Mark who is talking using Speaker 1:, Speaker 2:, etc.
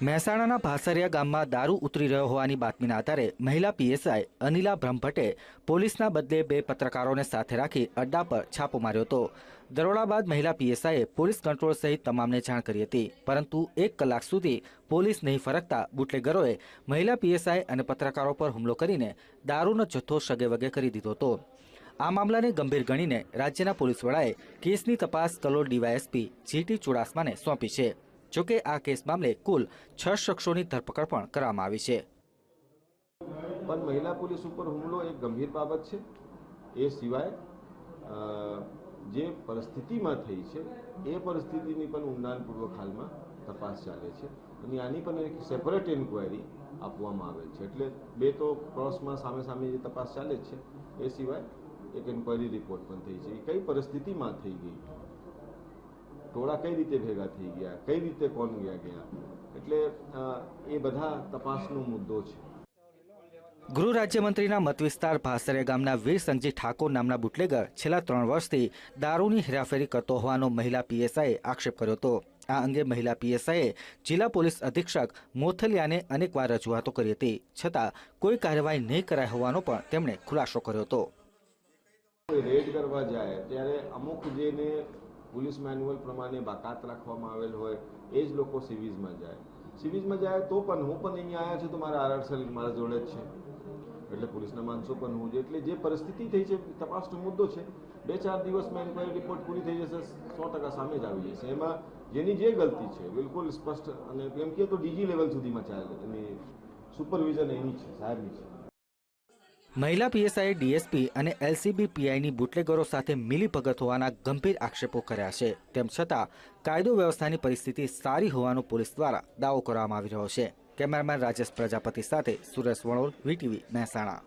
Speaker 1: મહેસાણાના ભાસરિયા ગામમાં દારૂ ઉતરી રહ્યો હોવાની બાતમીના આધારે મહિલા પીએસઆઈ અનિલા બ્રહ્મભટ્ટે પોલીસના બદલે બે પત્રકારોને સાથે રાખી અડ્ડા પર છાપો માર્યો હતો. દરોડા બાદ મહિલા પીએસઆઈએ પોલીસ કંટ્રોલ સહિત તમામને જાણ કરી હતી. પરંતુ એક કલાક સુધી પોલીસ નહીં ફરકતા બુટલેગરોએ મહિલા પીએસઆઈ અને પત્રકારો પર હુમલો કરીને દારૂનો જથ્થો સગેવગે કરી દીધો હતો. આ મામલાને ગંભીર ગણીને રાજ્યના પોલીસ વડાએ કેસની તપાસ કલોલ ડીવાયએસપી જીટી ચુડાસમાને સોંપી છે. જોકે આ કેસ મામલે કુલ છ શખ્સોની ધરપકડ પણ કરવામાં આવી છે.
Speaker 2: પણ મહિલા પોલીસ ઉપર હુમલો એક ગંભીર બાબત છે. એ સિવાય જે પરિસ્થિતિમાં થઈ છે, એ પરિસ્થિતિની પણ ઊંડાણપૂર્વક હાલમાં તપાસ ચાલે છે અને આની પણ એક સેપરેટ ઇન્કવાયરી આપવામાં આવેલ છે. એટલે બે તો ક્રોસમાં સામે સામે જે તપાસ ચાલે છે. એ સિવાય એક ઇન્કવાયરી રિપોર્ટ પણ થઈ છે. એ કઈ પરિસ્થિતિમાં થઈ ગઈ? ટોળા કઈ રીતે ભેગા થઈ ગયા? કઈ રીતે કોણ ગયા ગયા? એટલે એ બધા તપાસનો મુદ્દો છે.
Speaker 1: ગૃહ રાજ્યમંત્રીના મતવિસ્તાર ભાસરે ગામના વીર સંજી ઠાકોર નામના બુટલેગર છેલ્લા ત્રણ વર્ષથી દારૂની હેરાફેરી કરતો હોવાનો મહિલા પીએસઆઈએ આક્ષેપ કર્યો હતો. આ અંગે મહિલા પીએસઆઈએ જિલ્લા પોલીસ અધિક્ષક મોથલિયાને અનેકવાર રજૂઆતો કરી હતી. છતાં કોઈ કાર્યવાહી નહીં કરાઈ હોવાનો પણ તેમણે ખુલાસો કર્યો હતો.
Speaker 2: રેડ કરવા જાય ત્યારે અમુક જેને પોલીસ મેન્યુઅલ પ્રમાણે બાકાત રાખવામાં આવેલ હોય, એ જ લોકો સિવિઝમાં જાય. સિવિઝમાં જાય તો પણ હું પણ અહીંયા આવ્યા છું તો મારા આરઆરસેલ મારા જોડે જ છે. એટલે પોલીસના માણસો પણ હું એટલે જે પરિસ્થિતિ થઈ છે, તપાસનો મુદ્દો છે, બે ચાર દિવસમાં એન્ક્વાયરી રિપોર્ટ પૂરી થઈ જશે, સો ટકા સામે જ આવી જશે. એમાં જેની જે ગલતી છે, બિલકુલ સ્પષ્ટ અને એમ કે તો ડીજી લેવલ સુધીમાં ચાલે એની સુપરવિઝન એની છે સાહેબની છે.
Speaker 1: મહિલા પીએસઆઈએ ડીએસપી અને એલસીબી પીઆઈની બુટલેગરો સાથે મિલીભગત હોવાના ગંભીર આક્ષેપો કર્યા છે. તેમ છતાં, કાયદો વ્યવસ્થાની પરિસ્થિતિ સારી હોવાનો પોલીસ દ્વારા દાવો કરવામાં આવી રહ્યો છે. કેમેરામેન રાજેશ પ્રજાપતિ સાથે સુરેશ વણોલ વીટીવી મહેસાણા.